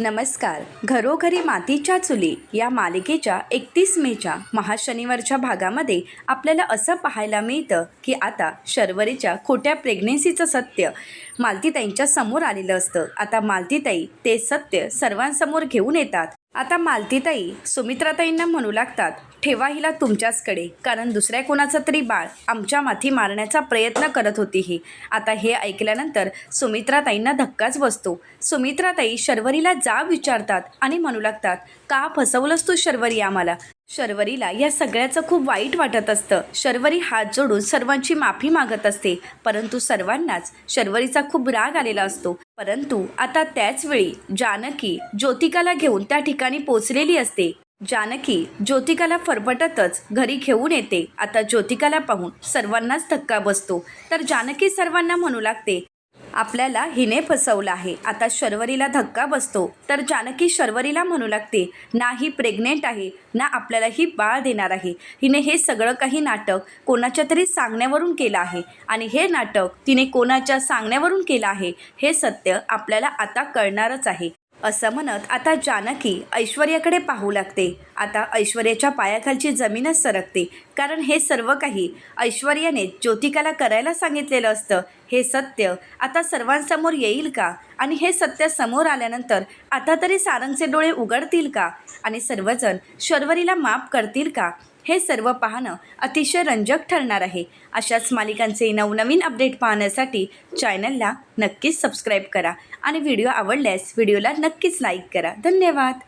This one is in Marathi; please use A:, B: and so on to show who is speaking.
A: नमस्कार. घरोघरी मातीच्या चुली या मालिकेच्या एकतीस मेच्या महाशनिवारच्या भागामध्ये आपल्याला असं पाहायला मिळतं की आता शर्वरीच्या खोट्या प्रेग्नेन्सीचं सत्य मालतीताईंच्या समोर आलेलं असतं. आता मालतीताई ते सत्य सर्वांसमोर घेऊन येतात. आता मालतीताई सुमित्राताईंना म्हणू लागतात ठेवा हिला तुमच्याचकडे कारण दुसऱ्या कोणाचं तरी बाळ आमच्या माथी मारण्याचा प्रयत्न करत होती ही. आता हे ऐकल्यानंतर सुमित्राताईंना धक्काच बसतो. सुमित्राताई शर्वरीला जाब विचारतात आणि म्हणू लागतात का फसवलंस तू शर्वरी आम्हाला? शर्वरीला या सगळ्याचं खूप वाईट वाटत असतं. शर्वरी हात जोडून सर्वांची माफी मागत असते. परंतु सर्वांनाच शर्वरीचा खूप राग आलेला असतो. परंतु आता त्याच वेळी जानकी ज्योतिकाला घेऊन त्या ठिकाणी पोचलेली असते. जानकी ज्योतिकाला फरफटतच घरी घेऊन येते. आता ज्योतिकाला पाहून सर्वांनाच धक्का बसतो. तर जानकी सर्वांना म्हणू लागते आपल्याला हिने फसवलं आहे. आता शर्वरीला धक्का बसतो. तर जानकी शर्वरीला म्हणू लागते ना ही प्रेग्नेंट आहे ना आपल्याला ही बाळ देणार आहे. हिने हे सगळं काही नाटक कोणाच्या तरी सांगण्यावरून केलं आहे. आणि हे नाटक तिने कोणाच्या सांगण्यावरून केलं आहे हे सत्य आपल्याला आता कळणारच आहे. असं म्हणत आता जानकी ऐश्वर्याकडे पाहू लागते. आता ऐश्वर्याच्या पायाखालची जमीनच सरकते. कारण हे सर्व काही ऐश्वर्याने ज्योतिकाला करायला सांगितलेलं असतं. हे सत्य आता सर्वांसमोर येईल का? आणि हे सत्य समोर आल्यानंतर आता तरी सारंगचे डोळे उघडतील का? आणि सर्वजण शर्वरीला माफ करतील का? हे सर्व पाहणं अतिशय रंजक ठरणार आहे. अशाच मालिकांचे नवनवीन अपडेट पाहण्यासाठी चॅनलला नक्कीच सबस्क्राईब करा आणि व्हिडिओ आवडल्यास व्हिडिओला नक्कीच लाईक करा. धन्यवाद.